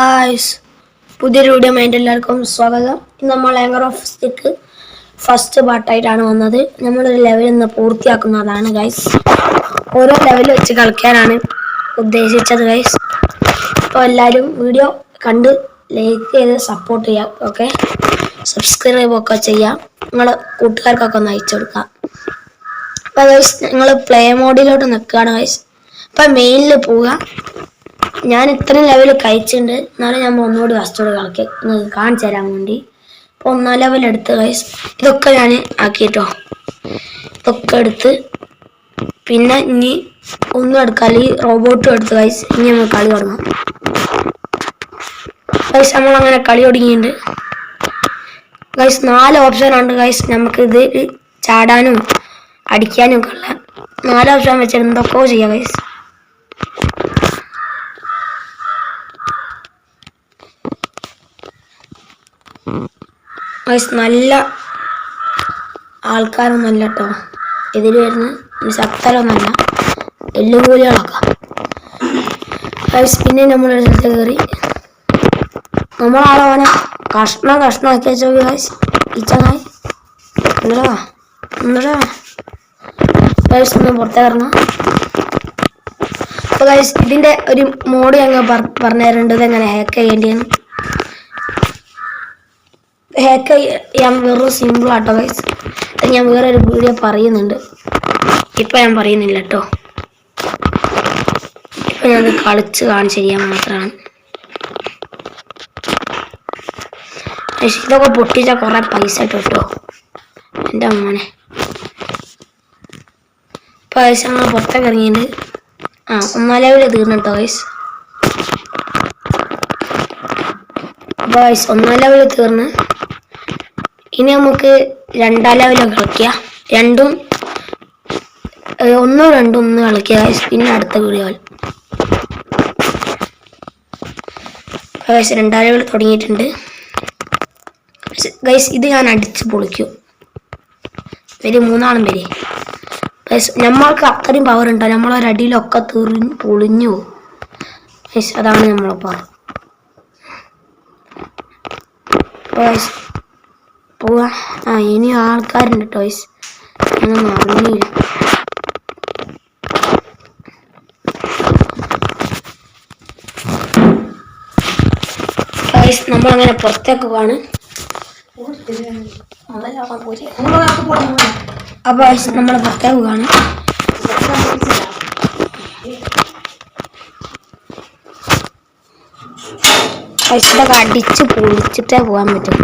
Guys പുതിയൊരു video mind എല്ലാവർക്കും സ്വാഗതം. ഇന്ന് നമ്മൾ ആങ്കർ ഓഫ് സ്റ്റിക്ക് ഫസ്റ്റ് പാർട്ടായിട്ടാണ് വന്നത്. നമ്മളൊരു ലെവൽ ഇന്ന് പൂർത്തിയാക്കുന്നതാണ് ഗൈസ് ഓരോ ലെവൽ വെച്ച് കളിക്കാനാണ് ഉദ്ദേശിച്ചത് ഗൈസ് അപ്പോൾ എല്ലാവരും വീഡിയോ കണ്ട് ലൈക്ക് ചെയ്ത് സപ്പോർട്ട് ചെയ്യാം ഓക്കെ സബ്സ്ക്രൈബ് ഒക്കെ ചെയ്യാം. നിങ്ങളെ കൂട്ടുകാർക്കൊക്കെ ഒന്ന് അയച്ചു കൊടുക്കാം. അപ്പോൾ ഗൈസ് നിങ്ങൾ പ്ലേ മോഡിലോട്ട് നിൽക്കുകയാണ് ഗൈസ് അപ്പോൾ മെയിനിൽ പോവുക. ഞാൻ ഇത്ര ലെവൽ കഴിച്ചിട്ടുണ്ട് എന്നാലും ഞാൻ ഒന്നുകൂടി ഫസ്റ്റോട് കളക്കി നിങ്ങൾക്ക് കാണിച്ചു തരാൻ വേണ്ടി. അപ്പോൾ ഒന്നാം ലെവൽ എടുത്ത് ഗൈസ് ഇതൊക്കെ ഞാൻ ആക്കിട്ടോ. ഇതൊക്കെ എടുത്ത്. പിന്നെ ഇനി ഒന്നും എടുക്കാൽ ഈ റോബോട്ടും എടുത്ത് ഗൈസ് ഇനി നമ്മൾ കളി തുടങ്ങാം. നമ്മൾ നമ്മളങ്ങനെ കളി തുടങ്ങിയിട്ടുണ്ട്. ഗൈസ് നാല് ഓപ്ഷൻ ഉണ്ട് ഗൈസ് നമുക്ക് ഇത് ചാടാനും അടിക്കാനും ഒക്കെ ഉള്ള. നാല് ഓപ്ഷൻ വെച്ചിട്ട് എന്തൊക്കെയോ ചെയ്യാം ഗൈസ് നല്ല ആൾക്കാരൊന്നല്ല കേട്ടോ ഇതിൽ വരുന്ന ശക്തരൊന്നല്ല എല്ലുകൂലികളൊക്കെ ഗൈസ് പിന്നെ നമ്മൾ സ്ഥലത്ത് കയറി നമ്മളാളെ അവനെ കഷ്ണം കഷ്ണമാക്കി വെച്ചോ ഗൈസ് ഈ ചങ്ങായി എന്നടാ എന്നടാ ഗൈസ് ഒന്ന് പുറത്തേക്ക് ഇറങ്ങാം. അപ്പോൾ ഗൈസ് ഇതിന്റെ ഒരു മോഡ് ഞങ്ങൾ പറഞ്ഞു തരേണ്ടത് എങ്ങനെ ഹാക്ക് ചെയ്യേണ്ടിയാണ് ഹാക്ക് ചെയ്യാൻ വെറും സിമ്പിൾ ആട്ടോ ഗൈസ് അത് ഞാൻ വേറെ ഒരു വീഡിയോ പറയുന്നുണ്ട്. ഇപ്പം ഞാൻ പറയുന്നില്ല കേട്ടോ ഇപ്പം ഞാനത് കളിച്ച് കാണിച്ചു തരാൻ മാത്രമാണ്. പക്ഷേ ഇതൊക്കെ പൊട്ടിച്ച കുറേ പൈസ കിട്ടും എന്റെ അമ്മനെ പൈസ ഞങ്ങൾ പുറത്തേക്ക് ഇറങ്ങിയിട്ടുണ്ട്. ആ ഒന്നാലേ ലെവൽ തീർന്നു കേട്ടോ ഗൈസ് ഒന്നാം ലെവൽ തീർന്ന്. ഇനി നമുക്ക് രണ്ടാം ലെവലൊക്കെ കളിക്കുക രണ്ടും ഒന്നും രണ്ടും ഒന്ന് കളിക്കുക പിന്നെ അടുത്ത വീഡിയോ ഗൈസ് രണ്ടാം ലെവൽ തുടങ്ങിയിട്ടുണ്ട്. ഗൈസ് ഇത് ഞാൻ അടിച്ച് പൊളിക്കും. വരും മൂന്നാളും വരെ ഗൈസ് നമ്മൾക്ക് അത്രയും പവർ ഉണ്ടോ? നമ്മളൊരടിയിലൊക്കെ തീർന്ന് പൊളിഞ്ഞു പോകും. ഗൈസ് അതാണ് നമ്മളെ പവർ പോവാ. ആ ഇനി ആൾക്കാരുണ്ട് ടോയ്സ് ഞാനൊന്നും അറിഞ്ഞില്ല. നമ്മൾ നമ്മളങ്ങനെ പുറത്തേക്ക് പോവാണ്. അപ്പൊ ഗൈസ് നമ്മൾ പുറത്തേക്ക് പോവാണ്. ഇതൊക്കെ അടിച്ച് പൊളിച്ചിട്ടേ പോകാൻ പറ്റും.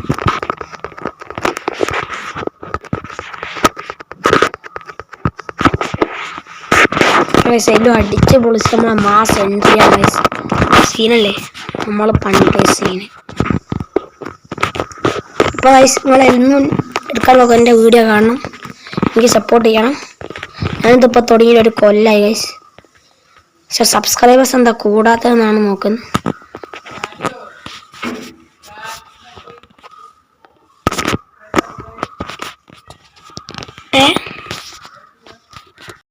ഗൈസ് എല്ലാം അടിച്ച് പൊളിച്ച് നമ്മളെ മാസ് എൻട്രിയാണ് ഗൈസ് സീനല്ലേ നമ്മൾ പണ്ട് സീന് അപ്പോൾ ഗൈസ് നിങ്ങളെന്നും എടുക്കാൻ നോക്കാം എന്റെ വീഡിയോ കാണണം. എനിക്ക് സപ്പോർട്ട് ചെയ്യണം. ഞാനിതിപ്പോൾ തുടങ്ങിയ ഒരു കൊല്ലായി ഗൈസ് പക്ഷെ സബ്സ്ക്രൈബേഴ്സ് എന്താ കൂടാത്തതെന്നാണ് നോക്കുന്നത്. ഏ?